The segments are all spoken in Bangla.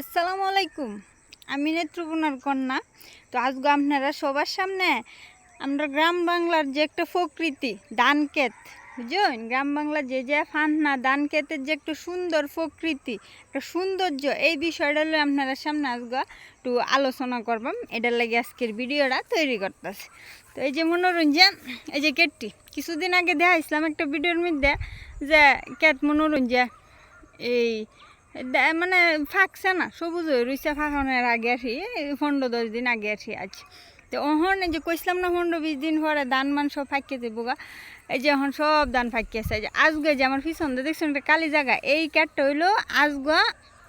আসসালামু আলাইকুম। আমি নেত্রকোনার কন্যা। তো আজকে আপনারা সবার সামনে আমরা গ্রাম বাংলার যে একটা প্রকৃতি ধান ক্ষেত বুঝলেন গ্রাম বাংলার যে যে ফান্না ধান ক্ষেতের যে একটা সুন্দর প্রকৃতি, একটা সৌন্দর্য, এই বিষয়টা হলো আপনারা সামনে আজকে একটু আলোচনা করবাম এটার লাগে আজকের ভিডিওটা তৈরি করতেছে। তো এই যে মনোরঞ্জন, এই যে কেটটি। কিছুদিন আগে দেখা ইসলাম একটা ভিডিওর মধ্যে যে কেট মনোরঞ্জন, এই মানে ফাঁকছে না, সবুজ হয়ে রইছে ফাঁকানোর আগে আসি পনেরো দশ দিন আগে আসি আজ। তো ওহন যে কইসলাম না পনেরো বিশ দিন পরে ধান মান সব ফাঁকিয়ে দেবো গা, এই যে এখন সব ধান ফাঁকিয়েছে যে আজকে যে আমার পিছন দেখছেন একটা কালি জায়গা, এই কাঠটা হইল আজগা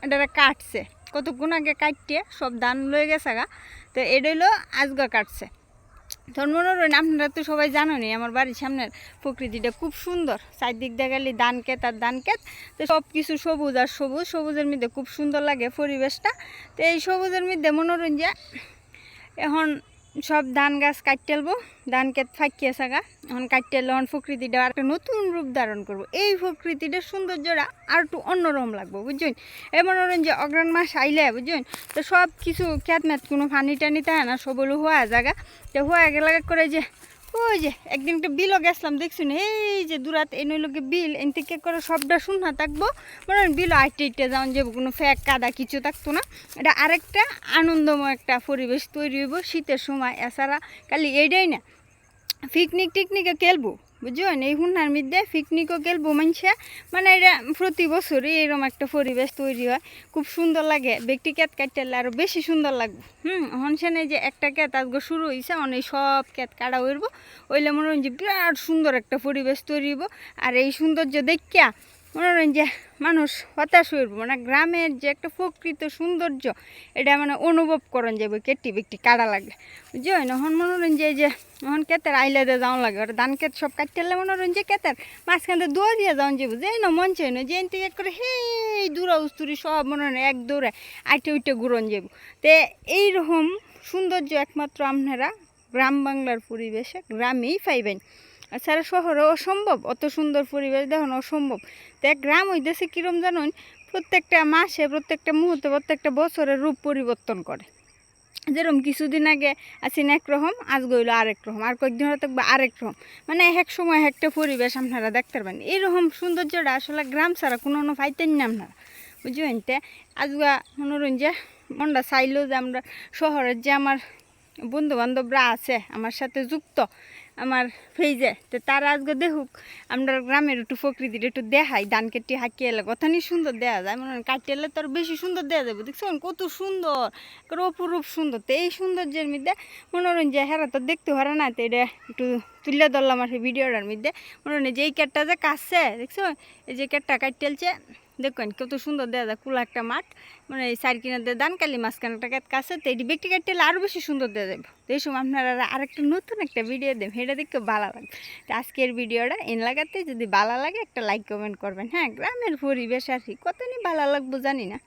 এটা কাটছে, কতক্ষণ আগে কাটতে সব ধান লয়ে গেছে গা, তো এটা হইল আজগা কাটছে। মনে করেন আপনারা তো সবাই জানেনই, আমার বাড়ির সামনের প্রকৃতিটা খুব সুন্দর। চারদিক দেখালি ধান ক্ষেত আর ধান ক্ষেত তো সব কিছু সবুজ আর সবুজ, সবুজের মধ্যে খুব সুন্দর লাগে পরিবেশটা। তো এই সবুজের মধ্যে মনোরঞ্জন এখন সব ধান গাছ কাটতে আলবো। ধান ক্ষেত ফাঁকিয়ে সাগা এখন কাটতে এখন প্রকৃতিটা আর একটা নতুন রূপ ধারণ করব। এই প্রকৃতিটার সৌন্দর্যটা আর একটু অন্যরকম লাগবো, বুঝছেন? এই মনোরঞ্জন যে অগ্রাণ মাস আইলে, বুঝছেন? তো সব কিছু খ্যাত ম্যাত কোনো ফানি টানি তাই না, সবলু হওয়া জায়গা। তো হওয়া গেলে করে যে ওই যে, একদিন একটা বিলও গেছিলাম, দেখছুন? এই যে দূরাত, এই নইলোকে বিল এন থেকে করে সবটা শুননা থাকব। মানে বিল আইটে ইটে যাওয়ান যাব কোনো ফ্যাক কাদা কিছু থাকতো না। এটা আরেকটা আনন্দময় একটা পরিবেশ তৈরি হইব, শীতের সময়। এছাড়া খালি এইটাই না পিকনিক টিকনিকে খেলব। বুঝছেন এই হুনার মধ্যে পিকনিকও গেল মানুষে মানে এটা প্রতি বছরই এরকম একটা পরিবেশ তৈরি হয়। খুব সুন্দর লাগে। ব্যক্তি ক্যাত কাটতে আরও বেশি সুন্দর লাগবে। হুম হনসেনে যে একটা ক্যাত আজকে শুরু হয়েছে অনেক সব ক্যাত কাটা হইব। ওইলে মনে হয় যে বিরাট সুন্দর একটা পরিবেশ তৈরি হইব। আর এই সৌন্দর্য দেখিয়া মনে করেন যে মানুষ হতাশ হইব মানে গ্রামের যে একটা প্রকৃত সৌন্দর্য, এটা মানে অনুভব করেন যাবে কেটি ব্যক্তি কাটা লাগলে বুঝছেন? এখন মনে করেন যে যে, এখন কেতের আইলে দিয়ে যাওয়া লাগে আর ধান ক্ষেত সব কাটতে মনে করেন যে কেতের মাঝখান দিয়ে দিয়ে যাওয়া যাব যে না মন চাই না, যে এন থেকে করে হেই, দূরা উস্তুরি সব মনে হয় এক দৌড়ে আইটে উইটে ঘুরন যাব তো এইরকম সৌন্দর্য একমাত্র আপনারা গ্রাম বাংলার পরিবেশে গ্রামেই পাইবেন। সারা শহরে অসম্ভব, অত সুন্দর পরিবেশ দেখুন অসম্ভব। তো এক গ্রাম হইতেছে কিরম জানুন? প্রত্যেকটা মাসে, প্রত্যেকটা মুহূর্তে, প্রত্যেকটা বছরের রূপ পরিবর্তন করে। যেরকম কিছুদিন আগে আছেন একরকম আজ গইল আরেক রকম, আর কয়েকদিন হয়তো থাকবে আরেক রকম। মানে এক সময় একটা পরিবেশ আপনারা দেখতে পারেন এইরকম সৌন্দর্যটা আসলে গ্রাম ছাড়া কোনো কোনো পাইতেন না আপনারা। বুঝবেন তে আজগা মনোরঞ্জন মনটা চাইলেও যে আমরা শহরের যে আমার বন্ধু বান্ধবরা আছে, আমার সাথে যুক্ত আমার ফেইজে। তো তারা আজকে দেখুক আমরা গ্রামের একটু প্রকৃতিটা একটু দেখাই, ধান কেটে হাঁকিয়ে এলে কথা নিয়ে সুন্দর দেওয়া যায়। মনে হয় কাটতে এলে তো বেশি সুন্দর দেওয়া যাবে। দেখছেন কত সুন্দর অপরূপ সুন্দর। তো এই সৌন্দর্যের মধ্যে মনোরঞ্জন হেরা তো দেখতে পারে না, তো এটা একটু তুলে ধরলাম আর ভিডিওটার মধ্যে। মনোরঞ্জন যে এই কেটটা যে কাটছে, দেখছ? এই যে কেটটা কাটতেলছে দেখুন, কত সুন্দর দেওয়া যায় কুলা একটা মাঠ। মানে এই সাইড কিনা দিয়ে দান কালি মাঝখানে একটা কেট কাছে, তো এটি ব্যক্তি কাটতে আরও বেশি সুন্দর দেওয়া যাবে। তো এই সময় আপনারা আরেকটা নতুন একটা ভিডিও দেবেন সেটা দেখতে ভালো লাগবে। তো আজকের ভিডিওটা এন লাগাতে যদি ভালো লাগে, একটা লাইক কমেন্ট করবেন। হ্যাঁ গ্রামের পরিবেশ আর কি কত নিয়ে ভালো লাগবো জানি না।